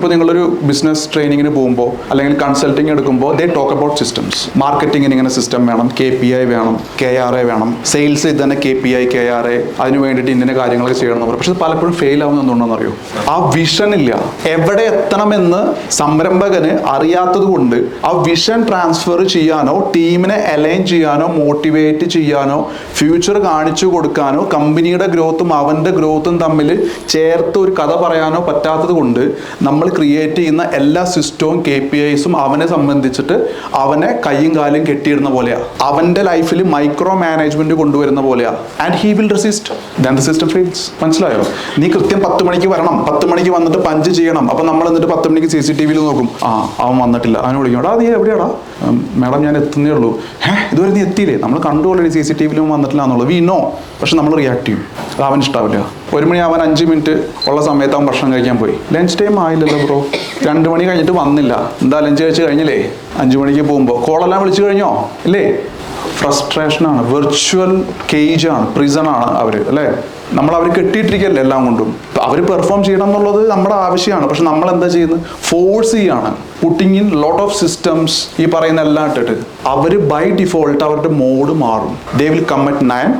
ഇപ്പോൾ നിങ്ങളൊരു ബിസിനസ് ട്രെയിനിങ്ങിന് പോകുമ്പോൾ അല്ലെങ്കിൽ കൺസൾട്ടിങ് എടുക്കുമ്പോൾ ദേ ടോക്ക് അബൌട്ട് സിസ്റ്റംസ് മാർക്കറ്റിങ്ങിന് ഇങ്ങനെ സിസ്റ്റം വേണം കെ പി ഐ വേണം കെ ആർ എ വേണം. സെയിൽസ് തന്നെ K P I K R A അതിന് വേണ്ടിയിട്ട് ഇന്ന കാര്യങ്ങളൊക്കെ ചെയ്യണം പറയും. പക്ഷെ പലപ്പോഴും ഫെയിൽ ആവുന്ന എന്തുകൊണ്ടാണെന്ന് അറിയോ? ആ വിഷൻ ഇല്ല. എവിടെ എത്തണമെന്ന് സംരംഭകന് അറിയാത്തത് കൊണ്ട് ആ വിഷൻ ട്രാൻസ്ഫർ ചെയ്യാനോ ടീമിനെ അലൈൻ ചെയ്യാനോ മോട്ടിവേറ്റ് ചെയ്യാനോ ഫ്യൂച്ചർ കാണിച്ചു കൊടുക്കാനോ കമ്പനിയുടെ ഗ്രോത്തും അവന്റെ ഗ്രോത്തും തമ്മിൽ ചേർത്ത് ഒരു കഥ പറയാനോ പറ്റാത്തത് കൊണ്ട് നമ്മൾ ക്രിയേറ്റ് ചെയ്യുന്ന എല്ലാ സിസ്റ്റവും കെ പി ഐസും അവനെ സംബന്ധിച്ചിട്ട് അവനെ കയ്യും കാലും കെട്ടിയിടുന്ന പോലെയാണ് അവന്റെ ലൈഫിൽ മൈക്രോ മാനേജ്മെന്റ് കൊണ്ടുവരുന്ന പോലെയാണ് and he will resist then the system feels മനസ്സിലായോ? നീ കൃത്യം പത്ത് മണിക്ക് വരണം. പത്ത് മണിക്ക് വന്നിട്ട് പഞ്ച് ചെയ്യണം. അപ്പം നമ്മൾ എന്നിട്ട് പത്ത് മണിക്ക് സി സി ടി വിയിൽ നോക്കും. ആ അവൻ വന്നിട്ടില്ല. അവനെ വിളിക്കും. എടാ നീ എവിടെയാടാ? മാഡം ഞാൻ എത്തുന്നേ ഉള്ളൂ. ഹേ ഇതുവരെ നീ എത്തിയില്ലേ? നമ്മൾ കണ്ടു ഓൾറെഡി സി സി ടി വിയിലും വന്നിട്ടില്ല എന്നുള്ളത്. വി നോ പക്ഷെ നമ്മൾ റിയാക്ട് ചെയ്യും. അവൻ ഇഷ്ടാവില്ല. ഒരു മണി അവൻ അഞ്ച് മിനിറ്റ് ഉള്ള സമയത്ത് അവൻ ഭക്ഷണം കഴിക്കാൻ പോയി. ലഞ്ച് ടൈം ആയില്ലല്ലോ ബ്രോ രണ്ട് മണി കഴിഞ്ഞിട്ട് വന്നില്ല. എന്താ ലഞ്ച് കഴിച്ച് കഴിഞ്ഞില്ലേ? അഞ്ച് മണിക്ക് പോകുമ്പോൾ കോളെല്ലാം വിളിച്ചു കഴിഞ്ഞോ? ഇല്ലേ? ഫ്രസ്ട്രേഷനാണ് വെർച്വൽ കേജ് ആണ്. പ്രിസൺ ആണ് അവർ അല്ലേ? നമ്മൾ അവർ കെട്ടിയിട്ടിരിക്കല്ലേ എല്ലാം കൊണ്ടും. അവർ പെർഫോം ചെയ്യണം എന്നുള്ളത് നമ്മുടെ ആവശ്യമാണ്. പക്ഷെ നമ്മൾ എന്താ ചെയ്യുന്നത്? ഫോഴ്സ് ചെയ്യാണ്. Putting in lot of systems ഈ പറയുന്ന എല്ലാം ഇട്ടിട്ട്. അവർ ബൈ ഡിഫോൾട്ട് അവരുടെ മോഡ് മാറും. They will commit nine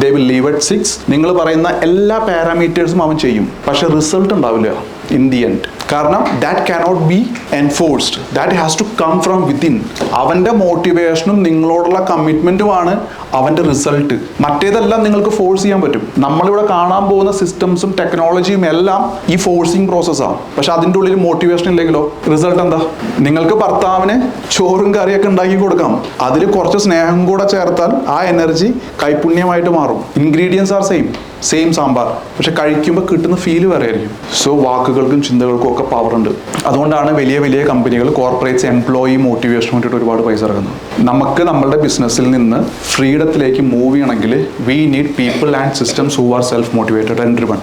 they will leave at six നിങ്ങൾ പറയുന്ന എല്ലാ പാരാമീറ്റേഴ്സും അവൻ ചെയ്യും. പക്ഷെ റിസൾട്ട് ഉണ്ടാവില്ല. ഇൻ ദി എൻഡ് കാരണം that cannot be enforced that has to come from within അവന്റെ മോട്ടിവേഷനും നിങ്ങളോടുള്ള കമ്മിറ്റ്മെന്റുമാണ് അവന്റെ റിസൾട്ട് മറ്റേതെല്ലാം നിങ്ങൾക്ക് ഫോഴ്സ് ചെയ്യാൻ പറ്റും. നമ്മളിവിടെ കാണാൻ പോകുന്ന സിസ്റ്റംസും ടെക്നോളജിയും എല്ലാം ഈ ഫോഴ്സിങ് പ്രോസസ്സാണ് പക്ഷെ അതിന്റെ ഉള്ളിൽ മോട്ടിവേഷൻ ഇല്ലെങ്കിലോ? റിസൾട്ട് എന്താ? നിങ്ങൾക്ക് ഭർത്താവിന് ചോറും കറിയൊക്കെ ഉണ്ടാക്കി കൊടുക്കാം. അതിൽ കുറച്ച് സ്നേഹം കൂടെ ചേർത്താൽ ആ എനർജി കൈപുണ്യമായിട്ട് മാറും. Ingredients are same same sambar. പക്ഷെ കഴിക്കുമ്പോൾ കിട്ടുന്ന ഫീൽ വേറെ ആയിരിക്കും സോ വാക്കുകൾക്കും ചിന്തകൾക്കും ഒക്കെ പവർ ഉണ്ട്. അതുകൊണ്ടാണ് വലിയ വലിയ കമ്പനികൾ കോർപ്പറേറ്റ്സ് എംപ്ലോയി മോട്ടിവേഷൻ വേണ്ടിയിട്ട് ഒരുപാട് പൈസ ഇറങ്ങുന്നത് നമുക്ക് നമ്മളുടെ ബിസിനസ്സിൽ നിന്ന് ഫ്രീഡത്തിലേക്ക് മൂവ് ചെയ്യണമെങ്കിൽ we need people and systems who are self motivated and driven